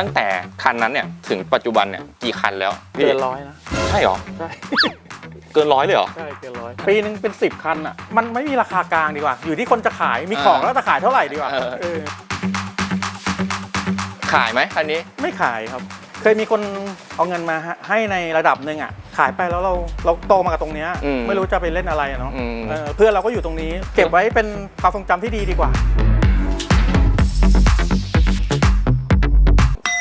ตั้งแต่คันนั้นเนี่ยถึงปัจจุบันเนี่ยกี่คันแล้วพี่เกินร้อยนะ ใช่เหรอ ใช่ เกินร้อยเลยเหรอ ใช่เกินร้อยปีหนึงเป็น 10 คันอะ มันไม่มีราคากลางดีกว่า อยู่ที่คนจะขายมีของอ่าแล้วจะขายเท่าไหร่ดีกว่าเออ เออขายไหมคันนี้ ไม่ขายครับ เคยมีคนเอาเงินมาให้ในระดับหนึ่งอะ ขายไปแล้วเราเราโตมากับตรงเนี้ยอืมไม่รู้จะไปเล่นอะไรอะเนาะอืม เออเพื่อนเราก็อยู่ตรงนี้ เก็บไว้เป็นความทรงจำที่ดีดีกว่า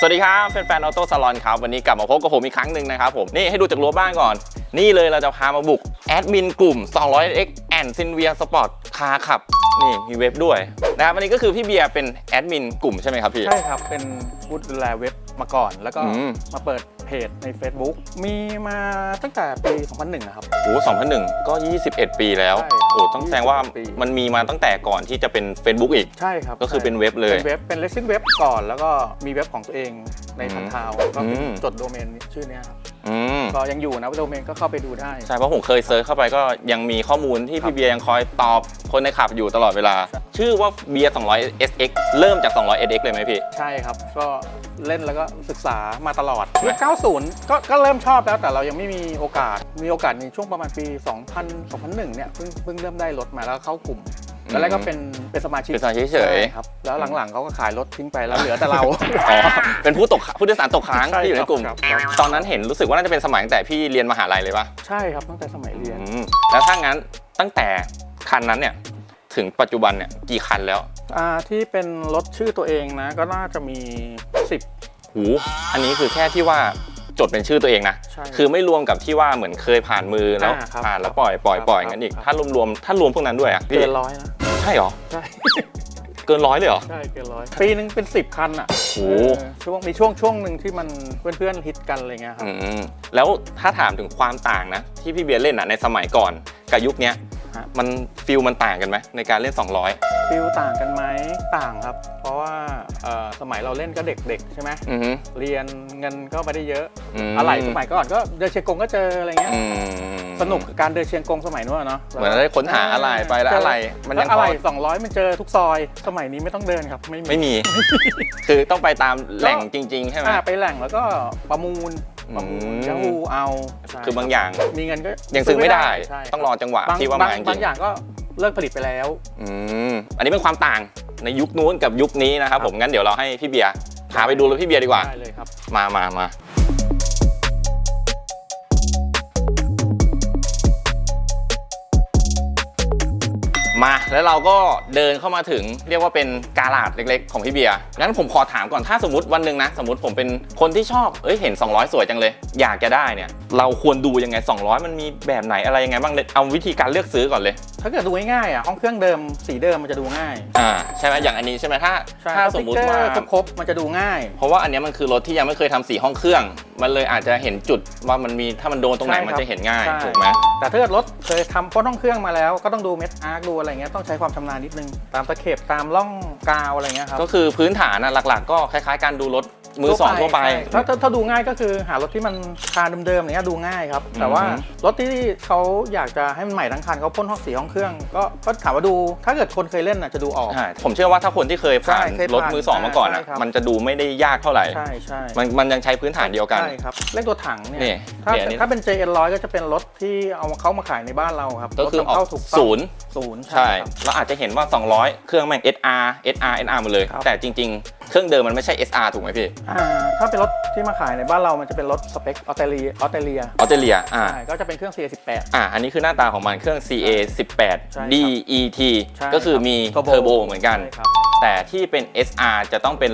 สวัสดีครับแฟนๆออโต้ซาลอนครับ วันนี้กลับมาพบกับผมอีกครั้งหนึ่งนะครับผม นี่ให้ดูจากรั้วบ้านก่อน นี่เลยเราจะพามาบุกแอดมินกลุ่ม 200x and s i n v i a Sport คาขับ นี่มีเว็บด้วยนะครับวันนี้ก็คือพี่เบียร์เป็นแอดมินกลุ่มใช่ไหมครับพี่ ใช่ครับ เป็นผู้ดูแลเว็บมาก่อน แล้วก็อืม มาเปิด เพจใน Facebook มีมาตั้งแต่ปี 2001 นะครับ โอ้2001 ก็ 21 ปีแล้ว ใช่ครับโอ้ต้องแสดงว่า21ปี มันมีมาตั้งแต่ก่อนที่จะเป็น Facebook อีก ใช่ครับก็คือเป็นเว็บเลย เป็นเว็บ เป็นเลสซิ่งเว็บก่อน แล้วก็มีเว็บของตัวเองในอืมพันทาวก็อืมจดโดเมนชื่อเนี้ยครับ อืมก็ยังอยู่นะโดเมนก็เข้าไปดูได้ ใช่เพราะผมเคยเซิร์ชเข้าไปก็ยังมีข้อมูลที่ครับพี่เบียร์ยังคอยตอบคนในขับอยู่ตลอดเวลาใช่ชื่อว่าเบียร์200 SX เริ่มจาก 200 SX เลยไหมพี่ ใช่ครับ ก็เล่นแล้วก็ศึกษามาตลอดยุค90 ก็ก็เริ่มชอบแล้วแต่เรายังไม่มีโอกาส มีโอกาสในช่วงประมาณปี 2000 2001 เนี่ยเพิ่งเพิ่งเริ่มได้รถมาแล้วเข้ากลุ่ม ตอนแรกก็เป็นเป็นสมาชิกเป็นสมาชิกเฉย ใช่ครับ แล้วหลังๆเขาก็ขายรถทิ้งไปแล้วเหลือแต่เรา อ๋อ เป็นผู้ตกผู้โดยสารตกค้างใช่ที่อยู่ในกลุ่ม ครับครับ ตอนนั้นเห็นรู้สึกว่าน่าจะเป็นสมัยตั้งแต่พี่เรียนมหาลัยเลยปะใช่ครับตั้งแต่สมัยเรียนอืมแล้วถ้างั้นตั้งแต่คันนั้นเนี่ยถึงปัจจุบันเนี่ยกี่คันแล้ว อ่าที่เป็นรถชื่อตัวเองนะ ก็น่าจะมี 10 หู อันนี้คือแค่ที่ว่า จดเป็นชื่อตัวเองนะ ใช่ คือไม่รวมกับที่ว่าเหมือนเคยผ่านมือแล้วอ่าครับผ่านแล้วปล่อยปล่อยครับปล่อยงั้นอีก ครับ ถ้ารวมๆถ้ารวมพวกนั้นด้วยอะพี่เกินร้อยนะ ใช่เหรอ ใช่ เกินร้อยเลยเหรอ ใช่เกินร้อยปีหนึงเป็น 10 คันอะโอ้เออช่วงมีช่วงช่วงหนึ่งที่มันเพื่อนๆฮิตกันอะไรเงี้ยครับ อืมแล้วถ้าถามถึงความต่างนะ ที่พี่เบียร์เล่นอะในสมัยก่อน กับยุคเนี้ย ฮะมันฟิลมันต่างกันไหมในการเล่น 200 ฟิลต่างกันไหมต่างครับ เพราะว่าเอ่อสมัยเราเล่นก็เด็กๆใช่ไหมอือฮึเรียนเงินก็ไม่ได้เยอะ มอะไรสมัยก่อนก็เดินเชียงกงก็เจออะไรเงี้ย อืมสนุกกับการเดินเชียงกงสมัยนู้นอะเนาะเหมือนได้ค้นหาอะไรไปแล้วอะไร มันยังแล้วอะไรพอ200มันเจอทุกซอย สมัยนี้ไม่ต้องเดินครับ ไม่มีไม่มี คือต้องไปตามแหล่งจริง ๆ ใช่ไหม อ่าไปแหล่งแล้วก็ประมูล ประมูลอืมยาฮูเอาใช่คือบางอย่างมีเงินก็ยังซื้อไม่ได้ ใช่ต้องรอจังหวะบางที่ว่าบางมาจบาริงงอย่างก็เลิกผลิตไปแล้ว อืมอันนี้เป็นความต่างในยุคนู้นกับยุคนี้นะครับผมงั้นเดี๋ยวเราให้พี่เบียร์พาไปดูรถพี่เบียร์ดีกว่า ได้เลยครับ มามามา แล้วเราก็เดินเข้ามาถึงเรียกว่าเป็นกาลาดเล็กๆ ของพี่เบียร์งั้นผมขอถามก่อนถ้าสมมติวันหนึ่งนะ สมมติผมเป็นคนที่ชอบเอ้ยเห็น 200 สวยจังเลย อยากจะได้เนี่ย เราควรดูยังไง 200 มันมีแบบไหนอะไรยังไงบ้างเลยเอาวิธีการเลือกซื้อก่อนเลยถ้าเกิดดูง่ายๆอะห้องเครื่องเดิมสีเดิมมันจะดูง่ายอ่าใช่ไหมอย่างอันนี้ใช่ไหมถ้าใช่ถ้าสมมุติว่าสติ๊กเกอร์ครบๆมันจะดูง่าย เพราะว่าอันเนี้ยมันคือรถที่ยังไม่เคยทำสีห้องเครื่อง มันเลยอาจจะเห็นจุดว่ามันมีถ้ามันโดนตรงไหนใช่ครับมันจะเห็นง่ายใช่ ถูกไหมแต่ถ้าเกิดรถเคยทำพ่นห้องเครื่องมาแล้วก็ต้องดูเม็ดอาร์คดูอะไรเงี้ยต้องใช้ความชำนาญนิดนึง ตามตะเข็บตามร่องกาวอะไรเงี้ยครับ ก็คือพื้นฐานนะหลักๆ ก็คล้ายๆ การดูรถ มือสองทั่วไปใช่ถ้าถ้าถ้าดูง่ายก็คือหารถที่มันคาเดิมๆอย่างเนี้ยดูง่ายครับ แต่ว่าอืมรถที่เขาอยากจะให้มันใหม่ทั้งคันเขาพ่นห้องสีห้องเครื่อง ก็ก็ถามว่าดูถ้าเกิดคนเคยเล่นน่ะจะดูออกใช่ผมเชื่อว่าถ้าคนที่เคยผ่านใช่เคยผ่านรถมือสองมาก่อนอะ ใช่ครับ มันจะดูไม่ได้ยากเท่าไหร่ ใช่ใช่มันมันยังใช้พื้นฐานเดียวกัน ใช่ครับเลขตัวถังเนี่ยนี่ถ้าเนี่ยอันนี้ ถ้าเป็น JN 100 ก็จะเป็นรถที่เอาเข้ามาขายในบ้านเราครับก็คือออกรถนำเข้าถูกต้องศูนย์ ศูนย์ใช่ ครับ เราอาจจะเห็นว่า 200 เครื่องแม่ง SR SR SR หมดเลย ครับแต่จริง ๆ เครื่องเดิมมันไม่ใช่ SR ถูกไหมพี่อ่าถ้าเป็นรถที่มาขายในบ้านเรามันจะเป็นรถสเปคออสเตรเลียออสเตรเลียออสเตรเลียอ่า ใช่ก็จะเป็นเครื่อง CA18 อ่าอันนี้คือหน้าตาของมันเครื่อง CA ใช่18ครับ DET ใช่ก็คือมีครับเทอร์โบเหมือนกัน ใช่ครับ แต่ที่เป็น SR จะต้องเป็น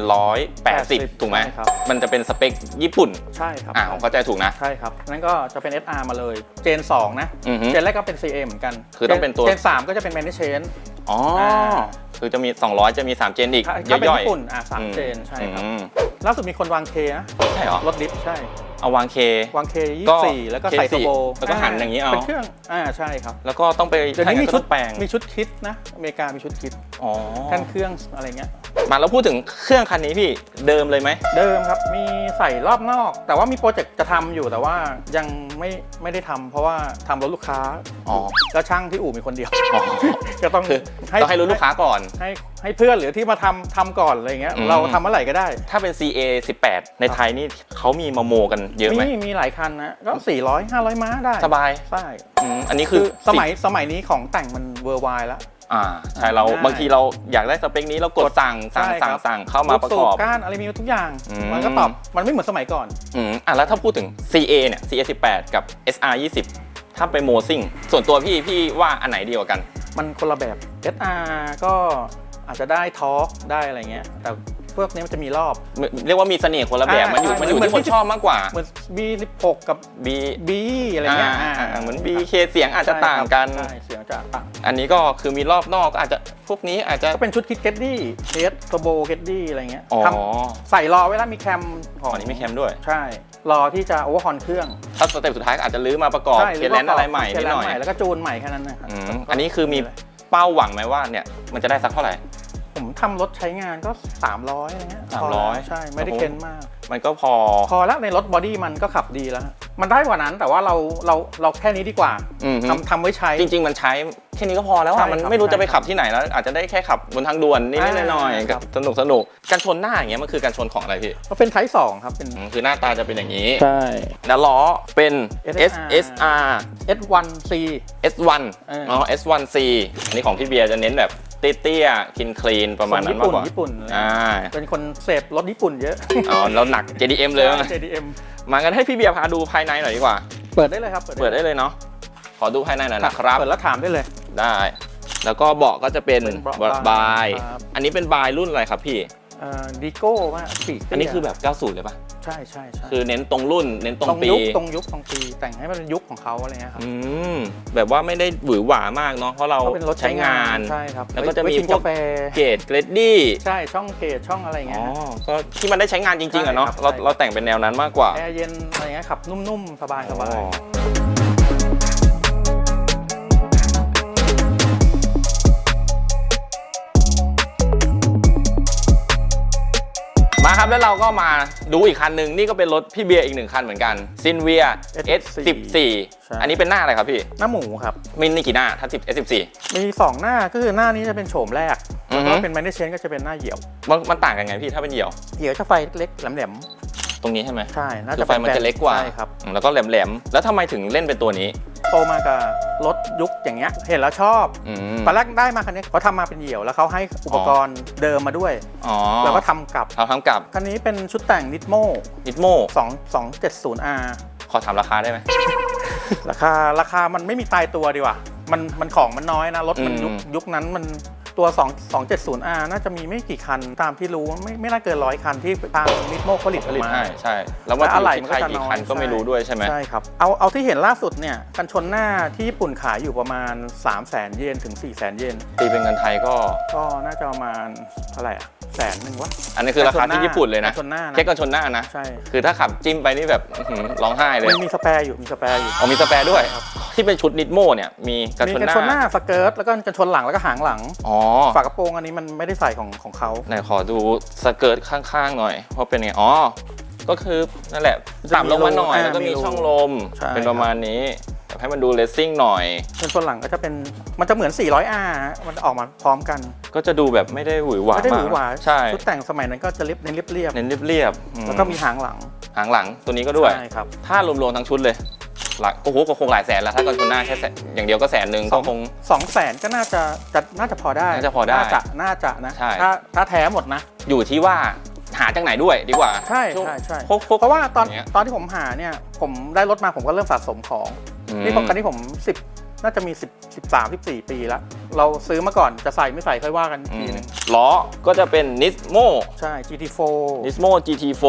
180 ถูกไหมใช่ครับ มันจะเป็นสเปคญี่ปุ่น ใช่ครับอ่าผมเข้าใจถูกนะ ใช่ครับนั่นก็จะเป็น SR มาเลยเจน 2 นะ อือฮึเจนแรกก็เป็น CA เหมือนกันคือต้องเป็นตัว เจน 3 ก็จะเป็น Manage Chain อ๋ออ่าคือจะมี 200 จะมี 3 เจนอีกถ้าถ้าเป็นย่อยญี่ปุ่นอ่าๆสามเจนใช่ครับ อืมล่าสุดมีคนวางเคนะ ใช่เหรอรถดิฟใช่ เอาวางเค วางเคก็24แล้วก็ใส่ K4 เทอร์โบแล้วก็หันอย่างนี้เอา เป็นเครื่องอ่าใช่ครับ แล้วก็ต้องไปเดี๋ยวนี้มีถ้างั้นก็ชุดต้องแปลงมีชุดคิดนะอเมริกามีชุดคิดอ๋อแท่นเครื่องอะไรเงี้ยมาแล้วพูดถึงเครื่องคันนี้พี่เดิมเลยไหม เดิมครับมีใส่รอบนอก แต่ว่ามีโปรเจกต์จะทำอยู่แต่ว่ายังไม่ไม่ได้ทำเพราะว่าทำรถลูกค้าอ๋อแล้วช่างที่อู่มีคนเดียวอ๋อก็ต้องคือต้องให้รู้ลูกค้าก่อนให้ ให้เพื่อนหรือที่มาทำทำก่อนอะไรเงี้ยอืม เราทำเมื่อไหร่ก็ได้ ถ้าเป็น CA 18 ในไทยนี่เขามีมาโมกันเยอะไหม มีมีหลายคันนะก็ 400 500 ม้าได้สบายใช่อืมอันนี้คืคืออสมัยสมัยนี้ของแต่งมันเวอร์ไวแล้ว อ่าใช่เราได้ บางทีเราอยากได้สเปคนี้เรากดสั่งสั่งใช่สั่งครับสั่งเข้ามาประกอบลูสูก้านอะไรมีทุกอย่าง อืม มันก็ตอบมันไม่เหมือนสมัยก่อน อืมอะแล้วถ้าพูดถึง CA เนี่ย CA 18 กับ SR 20 ถ้าไปโมซิ่ง ส่วนตัวพี่พี่ว่าอันไหนดีกว่ากัน มันคนละแบบ SR ก็ อาจจะได้ทอร์กได้อะไรเงี้ยแต่พวกนี้มันจะมีรอบ เรียกว่ามีเสน่ห์คนละแบบ อ่ามันอยู่ใช่มันอยู่เหมือนที่คนชอบมากกว่าเหมือน B16 กับ B B อะไรเงี้ยอ่าอ่าอ่าเหมือน BK เสียงอาจจะต่างกัน ใช่เสียงจะต่างอันนี้ก็คือมีรอบนอกก็อาจจะพวกนี้อาจจะ ก็เป็นชุดคิดเกตดี้เทสโทโบเกตดี้อะไรเงี้ยอ๋อ ทำใส่รอไว้แล้วมีแคมของอันนี้ไม่แคมด้วย ใช่รอที่จะโอเวอร์ฮอนเครื่องถ้าสเต็ปสุดท้ายก็อาจจะลื้อมาประกอบใช่เทียนแลนด์อะไรใหม่เทีนิยดนแลหนน่อด์ยใหม่แล้วก็จูนใหม่แค่นั้นนะครับ อืมอันนี้คือมี เป้าหวังไหมว่าเนี่ยมันจะได้สักเท่าไหร่ ผมทำรถใช้งานก็ 300อะไรเงี้ยสามร้อยพแล้วใช่ไม่ได้เค้นมาก มันก็พอ พอแล้วในรถบอดี้มันก็ขับดีแล้วมันได้กว่านั้นแต่ว่าเราเราเราแค่นี้ดีกว่าอืมฮึทำทำไว้ใช้ จริง ๆ มันใช้ แค่นี้ก็พอแล้วใช่อะมันครับไม่รู้จะไปใช่ขับที่ไหนแล้ว อาจจะได้แค่ขับบนทางด่วนนิดอ่าๆหน่อยๆครับสนุกสนุกการชนหน้าอย่างเงี้ยมันคือการชนของอะไรพี่ก็เป็นไทป์สองครับเป็นอืมคือหน้าตาจะเป็นอย่างนี้ ใช่ แล้วล้อเป็น SSR SSR S1C S1 เอออ๋อ S1C อันนี้ของพี่เบียร์จะเน้นแบบเตี้ยๆคินคลีนประมาณนั้นญี่มากปุ่นกว่าญี่ปุ่นอะไรอ่าเป็นคนเสพรถญี่ปุ่นเยอะอ๋อแล้วหนัก JDM เลยว่างั้น JDM มากันให้พี่เบียร์พาดูภายในหน่อยดีกว่า เปิดได้เลยครับเปิดได้เลยเนาะ ขอดูภายในหน่อยนะครับ เปิดแล้วถามได้เลย ได้ แล้วก็เบาะก็จะเป็นเป็นเบาะบาบายยครับ อันนี้เป็นบายรุ่นอะไรครับพี่ดีโก้ว่าปีกเตี้ยอันนี้คือแบบ 90 เลยปะใช่ใช่ใช่คือเน้นตรงรุ่น เน้นตรงตรงปียุคตรงยุคตรงปีแต่งให้มันเป็นยุคของเขาอะไรเงี้ยครับอืมแบบว่าไม่ได้หวือหวามากเนาะเพราะเราก็เป็นรถใช้งาน ใช่ครับแล้วก็จะมีไกินพวก กาแฟเกรดเกรดดี้ใช่ช่องเกตช่องอะไรอ๋เงี้อย ก็ที่มันได้ใช้งานจริงๆอะเนาะใช่ครับ เราใช่เราแต่งเป็นแนวนั้นมากกว่า แอร์เย็นอะไรเงี้ยขับนุ่มๆ สบายสบาย อ๋อ มาครับแล้วเราก็มาดูอีกคันหนึ่งนี่ก็เป็นรถพี่เบียร์อีกหนึ่งคันเหมือนกันซินเวีย S14 อันนี้เป็นหน้าอะไรครับพี่หน้าหมูครับ มินนี่กี่หน้าถ้า10 S14 มีสองหน้าก็คือหน้านี้จะเป็นโฉมแรก อือแล้วฮึ ก็เป็นไมเนเชนก็จะเป็นหน้าเหยี่ยว มันมันต่างกันไงพี่ถ้าเป็นเหยี่ยว เหยี่ยวจะไฟเล็กๆแหลม ตรงนี้ใช่ไหมๆใช่น่าคืจะอไฟมันจะเล็กกว่าใช่ครับ อืมแล้วก็แหลมๆแล้วทำไมถึงเล่นเป็นตัวนี้โตมากับรถยุคอย่างเงี้ยเห็นแล้วชอบอืมตอนแรกได้มาคันนี้เขาทำมาเป็นเหยี่ยว แล้วเขาให้อุปกรณ์เดิมมาด้วย อ๋อแล้วก็ทำกับ เราทำกับคันนี้เป็นชุดแต่งนิดโม่ นิดโม 2 270R ขอถามราคาได้ไหม ราคาราคามันไม่มีตายตัวดีกว่ามันมันของมันน้อยนะ รถมันอืม ยุคยุคนั้นมัน ตัว2 270R น่าจะมีไม่กี่คันตามที่รู้ไม่ไม่น่าเกินร้อยคันที่ทางมิดโมผลิตอผอกลิตมาให้ใช่ แล้วว่าแต่อะไรที่มันก็ใครจะกี่น้อยคันก็ไม่ใช่รู้ด้วยใช่ไหมใช่ครับเอาเอาที่เห็นล่าสุดเนี่ยกันชนหน้าที่ญี่ปุ่นขายอยู่ประมาณ 3 0 0 0 0 0เยนถึง 4 0 0 0 0 0เยนตีเป็นเงินไทยก็ก็น่าจะประมาณเท่าไหร่อะแสนหนึ่งวะอันนี้คือราคาที่ญี่ปุ่นเลยนะกัชนหน้านะแค่กันชนหน้านะใช่คือถ้าขับจิ้มไปนี่แบบอื้อหือร้องไห้เลยมีมีสแปร์อยู่มีสแปร์อยู่อ๋อมีสแปรด้วย ที่เป็นชุดนิดโมเนี่ยมีกันมีชนกันหน้าชนหน้าสเกิร์ตแล้วก็กันชนหลังแล้วก็หางหลัง อ๋อฝากระโปรงอันนี้มันไม่ได้ใส่ของของเขาไหนขอดูสเกิร์ตข้างๆหน่อยว่าเป็นไงอ๋อก็คือนั่นแหละต่ำลงมาหน่อยแล้วก็มีช่องลมเป็นประมาณนี้แต่ให้มันดูเลสซิ่งหน่อย กันชนหลังก็จะเป็นมันจะเหมือน 400R ฮะมันออกมาพร้อมกัน ก็จะดูแบบไม่ได้หวือหวาไม่ได้หวือหวาใช่ชุดแต่งสมัยนั้นก็จะเรียบเน้นเรียบเรียบเน้นเรียบๆอืมแล้วก็มีหางหลังหางหลังตัวนี้ก็ด้วย ใช่ครับ ถ้ารวมๆทั้งชุดเลย หลักโอ้โหก็คงหลายแสนแล้วถ้ากันชนหน้าแค่แสนอย่างเดียวก็แสนหนึ่งก็คง สองแสนก็น่าจะจะน่าจะพอได้น่าจะพอได้น่าจะน่าจะนะใช่ ถ้าถ้าแท้หมดนะ อยู่ที่ว่าหาจากไหนด้วยดีกว่าใช่ช่วงใช่ใช่พวกพวก เพราะว่าตอนอย่างเงี้ย ตอนที่ผมหาเนี่ย ผมได้รถมาผมก็เริ่มสะสมของอืมนี่ตอนนี้ผม10 น่าจะมี10 13 14 ปีแล้ว เราซื้อมาก่อนจะใส่ไม่ใส่ค่อยว่ากันอีกอืทีมนึงล้อก็จะเป็น Nismo ใช่ GT4 Nismo GT4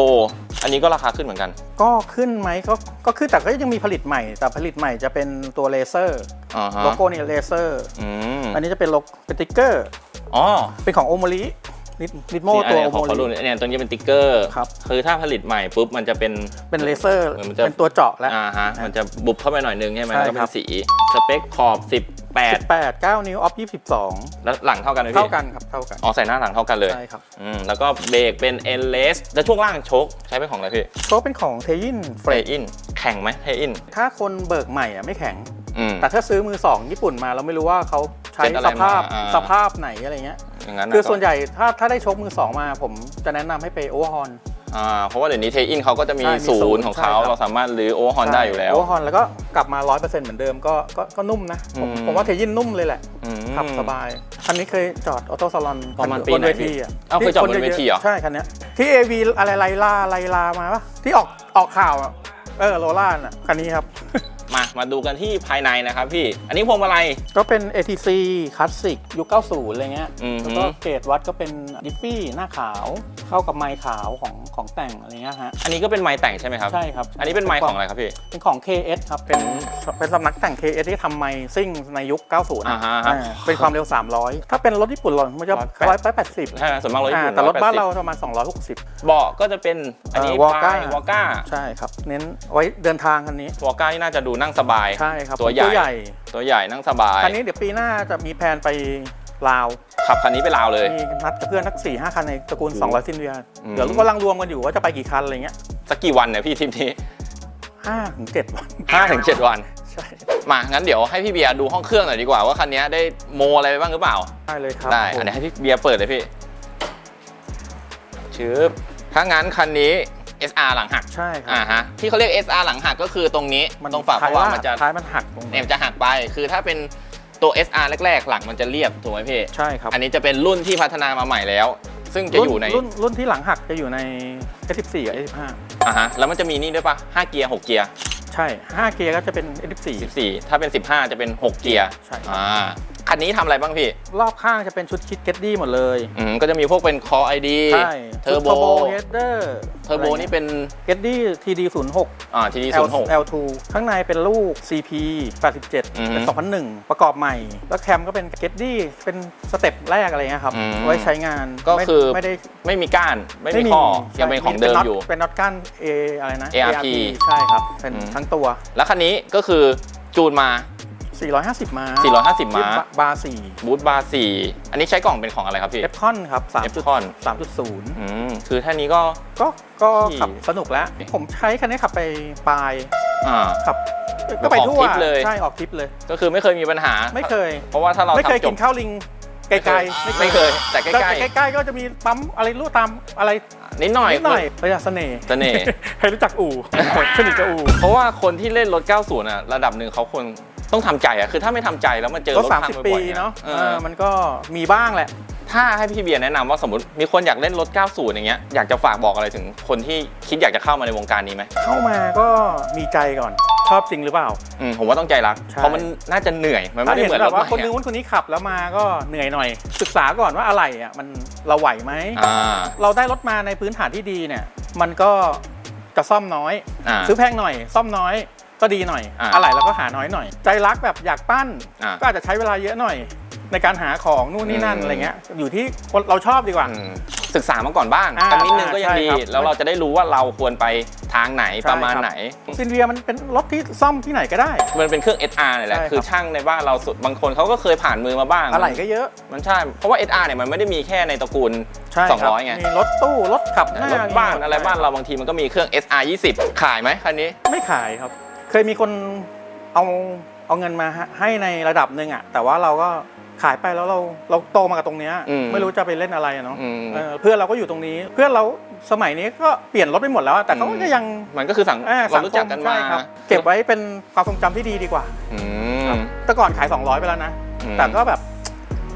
อันนี้ก็ราคาขึ้นเหมือนกัน ก็ขึ้นไหมก็ก็ขึ้นแต่ก็ยังมีผลิตใหม่ แต่ผลิตใหม่จะเป็นตัวเลเซอร์อ่าฮะโลโก้เนี่ยเลเซอร์ อืมอันนี้จะเป็นโลเป็นติ๊กเกอร์ อ๋อ เป็นของโอโมริ นิดนิดโมนี่อันตัวนี้โอขอโมขอดูริเนี่ยตัวนี้เป็นติ๊กเกอร์ครับ คือถ้าผลิตใหม่ปุ๊บมันจะเป็น เป็นเลเซอร์ เหมือนมันจะ เป็นตัวเจาะแล้ว อ่าฮะ มันจะบุบเข้าไปหน่อยนึงใช่ไหมใช่แล้วก็เป็ครันบ สี สเปคขอบ18 18 9 นิ้วออฟ22 แล้วหลังเท่ากันไหมพี่เท่ากันครับเท่ากันอ๋อใส่หน้าหลังเท่ากันเลยใช่ครับอืมแล้วก็เบรกเป็น n l e s แล้วช่วงล่างโชคใช้เป็นของอะไรพี่โชคเป็นของเทยินเฟเฟรรดอินแข่งไหมเทอินถ้าคนเบิกใหม่อะไม่แข็ง อืม แต่ถ้าซื้อมือสองญี่ปุ่นมาเราไม่รู้ว่าเขาใช้เซ็ตอะไรสภาพมาอ่า สภาพไหนอะไรเงี้ย อย่างนั้นะคือส่วนใหญ่ถ้าถ้าได้ชกมือสองมาผมจะแนะนำให้ไปโอเวอร์ฮอน อ่าเพราะว่าเดี๋ยวนี้เทอินเขาก็จะมีใช่มีศูศูนนย์ย์ของใช่เขาครับ เราสามารถรื้อโอเวอร์ฮอนได้อยู่แล้ว โอเวอร์ฮอนแล้วก็กลับมา 100%เหมือนเดิมก็ก็ก็นุ่มนะ ผมอืม ผมว่าเทยินนุ่มเลยแหละ อืม ขับสบาย คันนี้เคยจอดออโต้ซาลอนประมาณปีบนไหนเวพี่ทีอะอ้าวเคยจอดบนเวทีเหรอ ใช่คันเนี้ยที่ AV อะไรไลลาไลลามาปะที่ออกออกข่าวอะเออโรล่าน่ะคันนี้ครับ มามาดูกันที่ภายในนะครับพี่ อันนี้พวงมาลัย ก็เป็น ATC คลาสสิกยุค 90 อะไรเงี้ย อืม แล้วก็เกรดวัดก็เป็นดิฟฟี่หน้าขาวเข้ากับไมค์ขาวของของแต่งอะไรเงี้ยฮะ อันนี้ก็เป็นไม้แต่งใช่ไหมครับ ใช่ครับ อันนี้เป็นไม้ของอะไรครับพี่ เป็นของ KS ครับ เป็นเป็นสำนักแต่ง KS ที่ทำไมค์ซิ่งในยุค 90อ่านะฮะครับอ่าเป็นความเร็ว 300 ถ้าเป็นรถญี่ปุ่นเรามันจะร้ร้ออยยแปดแปดสิบใช่ไหมส่วนมากเราญี่ปุ่นแต่รถบ้านเรา180ประมาณ 260เบาะก็จะเป็นอันนี้เอ่อ Volga วอก้าใช่ครับ เน้นไว้เดินทางคันนี้วอก้าที่น่าจะดูนั่งสบายใช่ครับตัวใหญ่ใหญ่ ตัวใหญ่นั่งสบายคันนี้เดี๋ยวปีหน้าจะมีแผนไปลาวขับคันนี้ไปลาวเลยมีนัดกับเพื่อนทักสี่ห้าคันในตระกูลโอ้โห200ซินเวียอืมเดี๋ยวกำลังรวมกันอยู่ว่าจะไปกี่คันอะไรเงี้ยสักกี่วันเนี่ยพี่ทริปนี้ห้าถึงเจ็ดวันห้าถึงเจ็ดวันใช่มางั้นเดี๋ยวให้พี่เบียร์ดูห้องเครื่องหน่อยดีกว่าว่าคันนี้ได้โมอะไรไปบ้างหรือเปล่าได้เลยครับได้ผมอันนี้ให้พี่เบียร์เปิดเลยพี่ชืบถ้างั้นคันนี้ SR หลังหักใช่ครัอ่าฮะที่เขาเรียก SR หลังหักก็คือตรงนี้ตรงฝาท้เพราะว่ามันจะท้ายมันหักตรงเนี่ยมันจะหักไปคือถ้าเป็นตัว SR แรก ๆ หลังมันจะเรียบถูกไหมพี่ใช่ครับอันนี้จะเป็นรุ่นที่พัฒนามาใหม่แล้ว ซึ่งจะอยู่ในรุ่นรุ่นที่หลังหักจะอยู่ใน S14 กับ S15 อ่าฮะแล้วมันจะมีนี่ด้วยปะ5เกียร์6เกียร์ใช่ 5 เกียร์ก็จะเป็น S14 14 ถ้าเป็น 15 จะเป็น 6 เกียร์ใช่ อ่า คันนี้ทำอะไรบ้างพี่รอบข้างจะเป็นชุดคิดเกตดี้หมดเลยอืมก็จะมีพวกเป็น Core ID ใช่เทอร์โบเฮดเดอร์เทอร์โบนี่เป็นเกตดี้ TD06 อ่าทีดี L ศูนย์หก L2 ข้างในเป็นลูก CP 87อือฮึเป็น2001 ประกอบใหม่ แล้วแคมก็เป็นเกตดี้เป็นสเต็ปแรกอะไรเงี้ยครับอืม ไว้ใช้งานก็ไม่คือไม่ได้ไม่มีก้านไม่มีข้อใช่ยังเป็นของเดิมอยู่ เป็นน็อตก้าน A อะไรนะ ARP ใช่ครับเป็นอืม ทั้งตัว แล้วคันนี้ก็คือจูนมา 450 ม้า450ม้า ที่บาร์สี่บูทบาร์4อันนี้ใช้กล่องเป็นของอะไรครับพี่ เอฟคอนครับ3 Epcon 3.0 อืมคือแค่นี้ก็ ก็ก็ขี่ ขับสนุกแล้ว ผมใช้คันนี้ขับไปปลายอ่า ขับ ก็ไปออกทั่วทริปเลย ใช่ออกทริปเลย ก็คือไม่เคยมีปัญหา ไม่เคย เพราะว่าถ้าเราไม่เคยทำจกิบนข้าวลิงไกลๆไม่เคย แต่ใกล้ๆใกล้ๆก็จะมีปั๊มอะไรรู้ตามอะไรๆนิดหน่อยนิดหน่อยระยะเสน่ห์เสน่ห์ ให้รู้จักอู่ สนิทกับอู่ เพราะว่าคนที่เล่นรถ 90 อะ ระดับหนึ่งเขาควร ต้องทำใจอะคือถ้าไม่ทำใจแล้วมันเจอก็รถสามพังสิบบ่ปีอยๆเนาะเอเอออมันก็มีบ้างแหละ ถ้าให้พี่เบียร์แนะนำว่าสมมติมีคนอยากเล่นรถ 90 อย่างเงี้ยอยากจะฝากบอกอะไรถึงคนที่คิดอยากจะเข้ามาในวงการนี้ไหมเข้ามาก็มีใจก่อน ชอบจริงหรือเปล่า อืมผมว่าต้องใจรัก ใช่ เพราะมันน่าจะเหนื่อยมันถ้าไม่ได้เห็นเหมือนแบรถบว่าใหม่คนนู้อะนคนนี้ขับแล้วมาก็เหนื่อยหน่อย ศึกษาก่อนว่าอะไรอะมันเราไหวไหม อ่าเราได้รถมาในพื้นฐานที่ดีเนี่ย มันก็จะซ่อมน้อย อ่าซื้อแพงหน่อย ซ่อมน้อย ก็ดีหน่อยอ่าอะไรเราก็หาน้อยหน่อย ใจรักแบบอยากปั้น อ่าก็อาจจะใช้เวลาเยอะหน่อย ในการหาของนู่นนี่นั่นอืม อะไรเงี้ยอยู่ที่คนเราชอบดีกว่า อืมศึกษามาก่อนบ้างอ่าสักนิดนึงก็ยังใช่ดีครับแล้วเราจะได้รู้ว่าเราควรไปทางไหนใช่ประมาณครับไหน ซินเวียมันเป็นรถที่ซ่อมที่ไหนก็ได้ มันเป็นเครื่อง SR เนี่ยแหละใช่ครับ คือช่างในบ้านเราสุดบางคนเขาก็เคยผ่านมือมาบ้าง อะไรก็เยอะมันใช่ เพราะว่า SR เนี่ยมันไม่ได้มีแค่ในตระกูล ใช่ครับ200ไง มีรถตู้รถขับหน้ารถบ้านมีหมดอะไรบ้านเราบางทีมันก็มีเครื่อง SR 20 ขายไหมคันนี้ ไม่ขายครับ เคยมีคนเอาเอาเงินมาให้ในระดับหนึ่งอะ แต่ว่าเราก็ขายไปแล้วเราเราโตมากับตรงเนี้ยอืมไม่รู้จะไปเล่นอะไรอะเนาะอืมเออเพื่อนเราก็อยู่ตรงนี้ เพื่อนเราสมัยนี้ก็เปลี่ยนรถไปหมดแล้วอะแต่เขาก็ยังมันก็คือสังอ่เรารู้จักกันมาใช่ครับเก็บไว้เป็นความทรงจำที่ดีดีกว่าอืมแต่ก่อนขาย 200 ไปแล้วนะอืมแต่ก็แบบ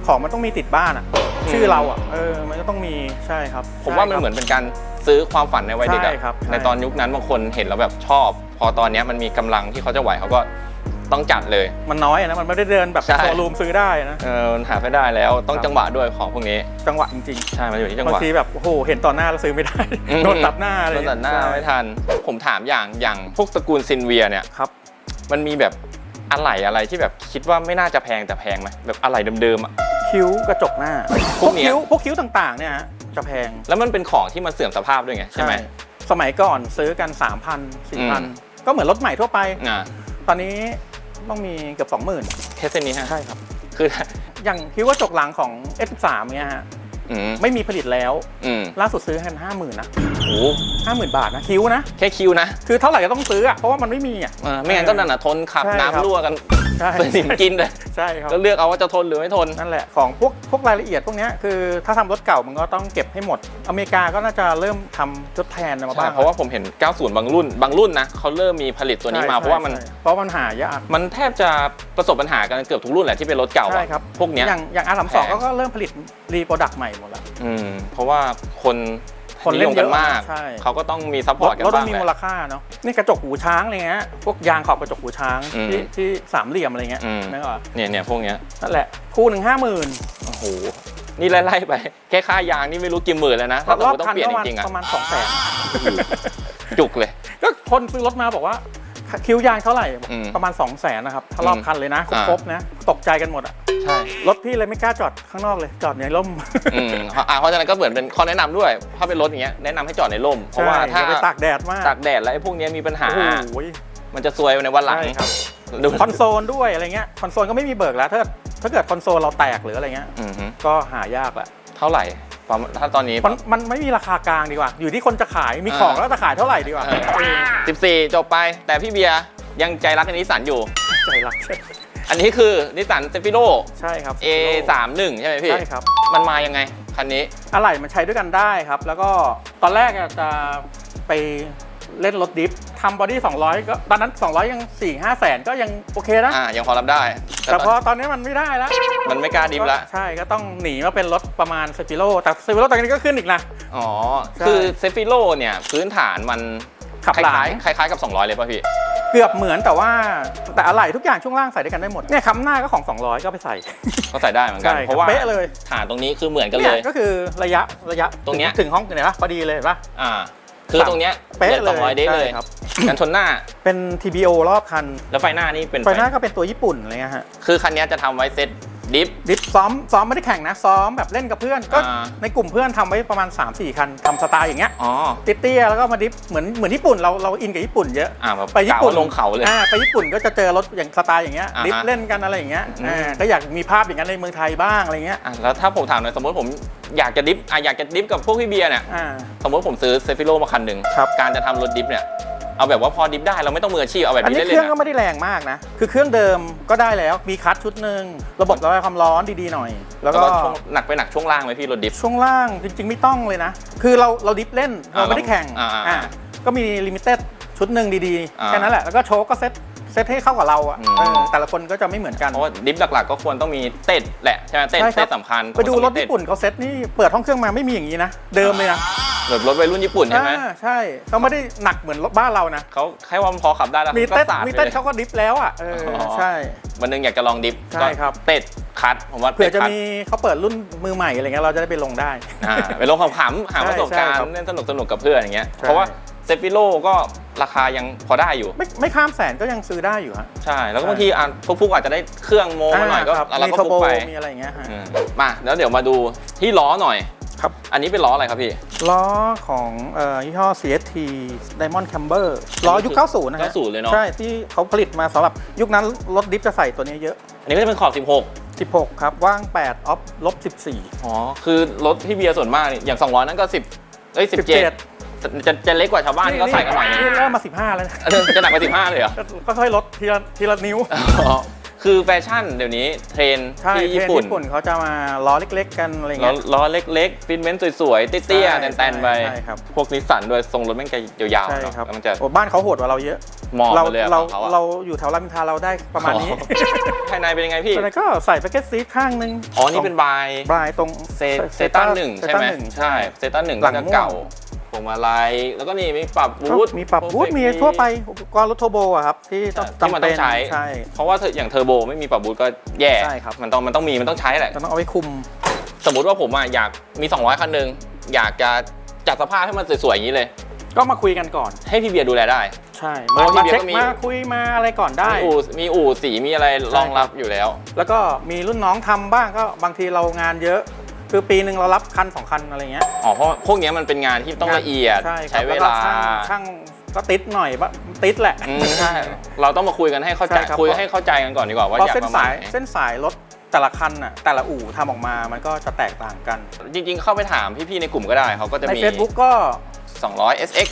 ของมันต้องมีติดบ้านอะมชื่อเราอะเออมันก็ต้องมีใช่ครับ ผมว่ามันเหมือนเป็นการ ซื้อความฝันในวัยเด็กใช่อะครับใช่ ในตอนยุคนั้นบางคนเห็นแล้วแบบชอบ พอตอนเนี้ยมันมีกำลังที่เขาจะไหวเขาก็ต้องจัดเลย มันน้อยอะนะมันไม่ได้เดินแบบใช่ โชว์รูมซื้อได้นะ เออมันหาไม่ได้แล้วต้องครับ จังหวะด้วยของพวกนี้จังหวะจริงใช่มันอยู่ที่จังๆบาหวะงทีแบบโอ้โหเห็นต่อหน้าแล้วซื้อไม่ได้ อืม โดนตัดหน้าอะไรโดนตัดหน้าใช่ไม่ทัน ผมถามอย่างอย่างพวกตระกูลซินเวียเนี่ยครับ มันมีแบบอะไหล่อะไรที่แบบคิดว่าไม่น่าจะแพงแต่แพงไหมแบบอะไหล่เดิมๆอะ คิ้วกระจกหน้าพวกเนี้ย คิ้วพวกคิ้วต่างๆเนี่ยฮะ จะแพงแล้วมันเป็นของที่มันเสื่อมสภาพด้วยไงใช่ไหมสมัยก่อนซื้อกัน 3,000อืม4,000 ก็เหมือนรถใหม่ทั่วไป อ่าตอนนี้ต้องมีเกือบ20,000แค่เส้นนี้ฮะใช่ครับ คือ อย่างคิ้วกระจกหลังของ S13 เนี่ยฮะ อืมไม่มีผลิตแล้ว อืมล่าสุดซื้อกันห้าหมื่นนะโอ้ห้าหมื่นบาทนะคิ้วนะ แค่คิวนะคือเท่าไหร่ก็ต้องซื้ออะเพราะว่ามันไม่มีอะ เออไม่งั้นก็นั่นน่ะทนขับใช่ครับ น้ำรั่วกันใช่เป็นสินกินเลยใช่ครับ ก็เลือกเอาว่าจะทนหรือไม่ทน นั่นแหละของพวกพวกรายละเอียดพวกเนี้ยคือถ้าทำรถเก่ามันก็ต้องเก็บให้หมด อเมริกาก็น่าจะเริ่มทำทดแทนมาบ้างเพราะว่าผมเห็น 90 บางรุ่น บางรุ่นนะเขาเริ่มมีผลิตตัวนี้มาใช่เพราะว่ามันใช่เพราะมันหายากมันแทบจะประสบปัญหากันเกือบทุกรุ่นแหละที่เป็นรถเก่าอะใช่ครับพวกเนี้ย อย่างอย่าง R32 แพงก็ก็เริ่มผลิตรีโปรดักต์ใหม่หมดแล้ว อืมเพราะว่าคนคนเล่นยมกันเยอะมาก ใช่ เขาก็ต้องมีซัพพอร์ตกันรถต้บ้าองงมีแหมูลละ ค่าเนาะนี่กระจกหูช้างอะไรเงี้ยพวกยางขอบกระจกหูช้างอืมที่ที่สามเหลี่ยมอะไรเงี้ยอืมนึกออกปะเนี่ยเนี่ยพวกเนี้ยนั่นแหละคู่หนึ่งห้าหมื่นโอ้โหนี่ไล่ๆไป แค่ค่ายางนี่ไม่รู้กี่หมื่นแล้วนะถ้าสมรอมบติต้อคังนเปลี่ยนประจมาณริงๆอะประมาณสองแสน จุกเลย ก็คนซื้อรถมาบอกว่า คิ้วยางเท่าไหร่อืมประมาณ 2 0 0แสนนะครับถ้ารอบอืมคันเลยนะอ่า ครบนะ ตกใจกันหมดอะใช่รถพี่เลยไม่กล้าจอดข้างนอกเลย จอดในร่ม อืมอ่าเพราะฉะนั้นก็เหมือนเป็นข้อแนะนำด้วยถ้าเป็นรถอย่างเงี้ยแนะนำให้จอดในร่มเพราะว่าใช่ถ้าอย่ไปตากแดดมากตากแดดแล้วไอ้พวกเนี้ยมีปัญหา โอ้โหมันจะซวยในวันหลังใช่ครับดูคอนโซลด้วยอะไรเงี้ยคอนโซลก็ไม่มีเบิกแล้วถ้าถ้าเกิดคอนโซลเราแตกหรืออะไรเงี้ย อือฮึก็หายากแหละเท่าไหร่ ประมาณถ้าตอนนี้มันมันไม่มีราคากลางดีกว่า อยู่ที่คนจะขายมีของอ่าแล้วจะขายเท่าไหร่ดีกว่า14จบไป แต่พี่เบียร์ยังใจรักในนิสสันอยู่ ใจรัก อันนี้คือนิสสันเซฟิโลใช่ครับ A31 ใช่ไหมพี่ใช่ครับ มันมายังไงคันนี้อะไหล่มันใช้ด้วยกันได้ครับ แล้วก็ตอนแรกอะจะไป เล่นรถดิฟทำบอดี้200 ก็ตอนนั้น 200 ยัง 4 5แสนก็ยังโอเคนะ อ่ายังพอรับได้ แต่พอตอนนี้มันไม่ได้แล้ว มันไม่กล้าดิฟละใช่ก็ต้องหนีมาเป็นรถประมาณเซฟิโลแต่เซฟิโลตอนนี้ก็ขึ้นอีกนะ อ๋อใช่คือเซฟิโลเนี่ยพื้นฐานมันขับคหลังล้ายๆคล้ายๆกับ 200 เลยป่ะพี่ เกือบเหมือนแต่ว่าแต่อะไหล่ทุกอย่างช่วงล่างใส่ด้วยกันได้หมดเนี่ยค้ำหน้าก็ของ 200 ก็ไปใส่ก็ใส่ได้เหมือนกันใช่เพราะว่าเป๊ะเลยฐานตรงนี้คือเหมือนกันเนี่เลยยก็คือระยะระยะตรงเนี้ยถึงห้องเนี่ยนะพอดีเลยเห็นปะอ่า คือตรงเนี้ยเป๊ะเลยสองร้อยเดเลยใช่ครับกันชนหน้าเป็น TBO รอบคัน แล้วไฟหน้านี่เป็นไฟหน้าก็เป็นตัวญี่ปุ่นอะไรเงี้ยฮะคือคันนี้จะทำไว้เซ็ต ดิฟ ดิฟซ้อมซ้อมไม่ได้แข่งนะ ซ้อมแบบเล่นกับเพื่อนก็อ่า ในกลุ่มเพื่อนทำไว้ประมาณ 3-4 คันทำสไตล์อย่างเงี้ยอ๋อเตี้ยๆแล้วก็มาดิฟเหมือนเหมือนญี่ปุ่นเราเราอินกับญี่ปุ่นเยอะ อ่าแบบไปญี่ปุ่นกะว่าลงเขาเลย อ่าไปญี่ปุ่นก็จะเจอรถอย่างสไตล์อย่างเงี้ยอ่าฮะดิฟเล่นกันอะไรอย่างเงี้ยอืม อ่าก็อยากมีภาพอย่างนั้นในเมืองไทยบ้างอะไรเงี้ยอะแล้วถ้าผมถามหน่อยสมมติผมอยากจะดิฟอะอยากจะดิฟกับพวกพี่เบียร์เนี่ย อ่า สมมติผมซื้อเซฟิโลมาคันหนึ่งครับ การจะทำรถดิฟเนี่ย เอาแบบว่าพอดิฟได้เราไม่ต้องมืออาชีพเอาแบบอันนี้นี้เล่เครื่องนๆก็อะไม่ได้แรงมากนะ คือเครื่องเดิมก็ได้แล้ว มีคัทชุดหนึ่งระบบระบายความร้อนดีๆหน่อย แล้แล้ววก็ก็ช่วงหนักไปหนักช่วงล่างไหมพี่รถดิฟ ช่วงล่างจริง ๆ ไม่ต้องเลยนะ คือเราเราดิฟเล่นอ่าเราไม่ได้แข่งอ่าอ่าอ่าก็มีลิมิเต็ดชุดหนึ่งดีอ่าๆแค่นั้นแหละ แล้วก็โชว์ก็เซ็ต เซ็ตให้เข้ากับเราอะอืม เออแต่ละคนก็จะไม่เหมือนกันเพราะว่าดิฟหลักๆก็ควรต้องมีเต้นแหละใช่ไหมเต้นใช่ครับเต้นสำคัญไปดูรถต้องมีเต้ญี่ปุ่นเขาเซ็ตนี่เปิดห้องเครื่องมาไม่มีอย่างนี้นะเดิมเลยนะแบบรถวัยรุ่นญี่ปุ่นใช่ไหมอ่าใช่เขาไม่ได้หนักเหมือนรถบ้านเรานะเขาแค่ว่ามันพอขับได้แล้วมีก็เต้นสาดมีไปเต้นเลย เขาก็ดิฟแล้วอะเออออ ใช่ วันหนึงอยากจะลองดิฟใช่ครับ ก็เต้นคัดผมว่าเผื่อจะต้นคัดมีเขาเปิดรุ่นมือใหม่อะไรเงี้ยเราจะได้ไปลงได้ อ่าไปลงขำๆหาประสบการใช่ครัณ์บเล่นสนุกสนุกๆกับเพื่อนอย่างเงี้ยใช่ เพราะว่าเซฟิโลก็ราคายังพอได้อยู่ ไม่ไม่ข้ามแสนก็ยังซื้อได้อยู่ฮะ ใช่ แล้วก็บางทีอะฟุกๆอาจจะได้เครื่องโมมาหน่อยก็ครับเรามีก็โทฟุโบกไปมีอะไรอย่างเงี้ยฮะ อืมมาแล้วเดี๋ยวมาดูที่ล้อหน่อยครับ อันนี้เป็นล้ออะไรครับพี่ ล้อของเอ่อยี่ห้อ CST Diamond Camber ล้อยุค 90 นะฮะ90เลยเนาะใช่ที่เขาผลิตมาสำหรับยุคนั้นรถดิฟจะใส่ตัวนี้เยอะ อันนี้ก็จะเป็นขอบ 16 16 ครับ ว่าง 8 ออฟลบ 14 อ๋อ คือรถพี่เบียร์ส่วนมากนี่อย่าง 200 นั่นก็ 10เอ้ย17 17 จะจะเล็กกว่าชาวบ้านที่เขาใส่กันหน่อยนึงนี่เริ่มมา 15 แล้วนะเออจะหนักไป15 เลยเหรอก็ค่อยๆลดทีละทีละนิ้วอ๋อคือแฟชั่นเดี๋ยวนี้เทรนด์ใช่ที่เทรญี่นด์ปุ่นญี่ปุ่นเขาจะมาล้อเล็ก ๆ กันอะไรล้อเงี้ยล้อเล็กๆฟิตเมนต์สวยๆเตี้ยใช่ๆแตนๆไปใช่ครับพวกนิสสันด้วยทรงรถแม่งจะยาวๆใช่เนอะครับแล้วมันจะโอ้บ้านเขาโหดกว่าเราเยอะมองเราไปเลยอะเราของเขาอะเราอยู่แถวรามอินทราเราได้ประมาณนี้อ๋อภายในเป็นยังไงพี่แล้วก็ใส่แพ็กเกจซีทข้างนึงอ๋อนี่เป็นบายบรายตรงเซเซตันหนึ่งใช่ไหมเซตันนึ่งใช่เซตันหนึ่งหลัก็งจะม่วงเก่า พวงมาลัยแล้วก็นี่มีปรับบูทมีปรับบูท Perfect มีทั่วไปอุปกรณ์รถโทโบอะครับที่ต้องที่มันต้องใช้ใช่เพราะว่าเธออย่างเทอร์โบไม่มีปรับบูทก็แย่ใช่ครับมันต้องมันต้องมีมันต้องใช้แหละจะต้องเอาไว้คุม สมมุติว่าผมอะอยากมี 200 คันหนึ่งอยากจะจัดสภาพให้มันสวยๆอย่างนี้เลย ก็มาคุยกันก่อน ให้พี่เบียร์ดูแลได้ ใช่เพราะมาว่ามาพี่เบียร์เช็คก็มีมาคุยมาอะไรก่อนได้ มีอู่มีอู่สีมีอะไรรองรับอยู่แล้ว แล้วก็มีรุ่นน้องทำบ้างก็บางทีเรางานเยอะ คือปีหนึ่งเรารับคันสองคันอะไรเงี้ยอ๋อเพราะพวกเนี้ยมันเป็นงานที่ต้องละเอียดใช่ครับใช้เวแก็ลาช่างช่างก็ติดหน่อยบะติดแหละอืมใช่เราต้องมาคุยกันให้เข้าใจใช่ครับคุยให้เข้าใจกันก่อนดีกว่าว่าเพราะอยากเส้นประมาสาณยไหนเส้นสายรถแต่ละคันน่ะแต่ละอู่ทำออกมามันก็จะแตกต่างกัน จริงๆ เข้าไปถามพี่ๆในกลุ่มก็ได้เขาก็จะในมี Facebook ก็ 200 SX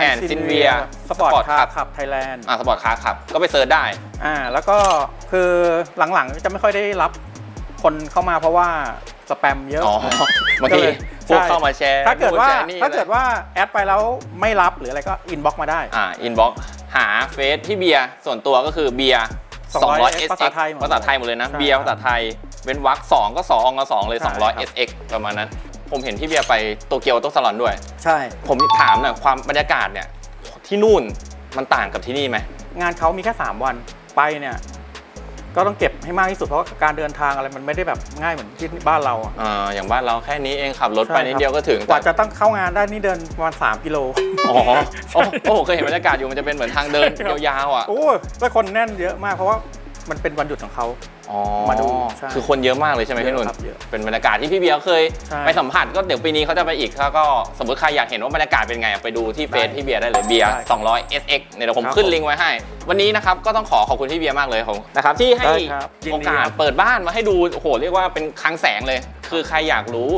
แอนซินเวียสปอร์ต Sport คา Club ร์ขับไทยแลนด์อ่าสปอร์ตคาร์ขับ ก็ไปเซิร์ชได้อ่าแล้วก็คือหลังๆจะไม่ค่อยได้รับคนเข้ามาเพราะว่า สแปมเยอะอ๋อบางก็ทีเลยพวกใช่เข้ามาแชร์ ถ้าเกิดว่าแชร์นี่ถ้าเกิดว่าแอดไปแล้วไม่รับหรืออะไรก็อินบ็อกมาได้ อ่าอินบ็อกหาเฟซพี่เบียร์ส่วนตัวก็คือเบียร์200 200 SX ภาษาไทยหมดภาษาไทยหมดเลยนะใช่เบียร์ภาษาไทยเว้นวรรคสองก็2องกับ2เลยใช่ครับ200 SX ประมาณนั้น ผมเห็นพี่เบียร์ไปโตเกียวโตสลอนด้วย ใช่ ผมถามหน่อยความบรรยากาศเนี่ยที่นู่นมันต่างกับที่นี่ไหมงานเขามีแค่ 3 วันไปเนี่ย ก็ต้องเก็บให้มากที่สุดเพราะว่าการเดินทางอะไรมันไม่ได้แบบง่ายเหมือนที่บ้านเราอะอ่าอย่างบ้านเราแค่นี้เองขับรถไปใช่ครับนิดเดียวก็ถึงกว่าจะต้องเข้างานได้นี่เดินประมาณ3กิโลอ๋อโอ้โอ้เคยเห็นบรรยากาศอยู่มันจะเป็นเหมือนทางเดินใช่ครับยาวๆอะโอ้ยแล้วคนแน่นเยอะมากเพราะว่า มันเป็นวันหยุดของเขา อ๋อมาดูใช่คือคนเยอะมากเลยใช่ไหมพี่นุ่น เยอะครับเยอะเป็นบรรยากาศที่พี่เบียร์เคยใช่ไปสัมผัสก็เดี๋ยวปีนี้เขาจะไปอีกแล้วก็สมมติใครอยากเห็นว่าบรรยากาศเป็นไงอะไปดูที่เฟซได้พี่เบียร์ได้เลยเบียร์ได้200 SX เนี่ยเดี๋ยวผมครับขึ้นผมลิงก์ไว้ให้ วันนี้นะครับก็ต้องขอขอบคุณพี่เบียร์มากเลยผมนะครับที่ให้ได้ครับยินดีโอกาสครับ เปิดบ้านมาให้ดูโอ้โหเรียกว่าเป็นคลังแสงเลย คือใครอยากรู้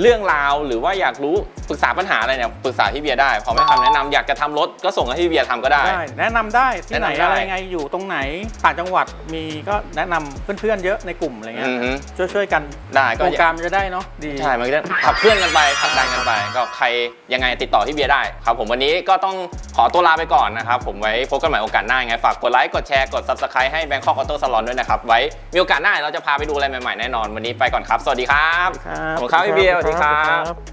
เรื่องราวหรือว่าอยากรู้ปรึกษาปัญหาอะไรเนี่ยปรึกษาพี่เบียร์ได้พร้อมให้คำแนะนำอยากจะทำรถก็ส่งให้พี่เบียร์ทำก็ได้ ได้แนะนำได้ที่ไหนแนะนำได้ อะไรไงอยู่ตรงไหนต่างจังหวัดมีก็แนะนำเพื่อนๆเยอะในกลุ่มอะไรเงี้ยอือฮึช่วยๆกันได้ก็โครงการมันจะได้เนาะดีใช่ มันก็จะขับเคลื่อนกันไปขับดันกันไป ก็ใครยังไงติดต่อที่เบียร์ได้ครับ ผมวันนี้ก็ต้องขอตัวลาไปก่อนนะครับ ผมไว้พบกันใหม่โอกาสหน้ายังไง ฝากกดไลค์ กดแชร์ กด subscribe ให้ Bangkok Auto Salon ด้วยนะครับ ไว้มีโอกาสหน้าเราจะพาไปดูอะไรใหม่ๆแน่นอน วันนี้ไปก่อนครับ สวัสดีครับครับขอบคุณครับพี่เบียร์สวัสดีครับ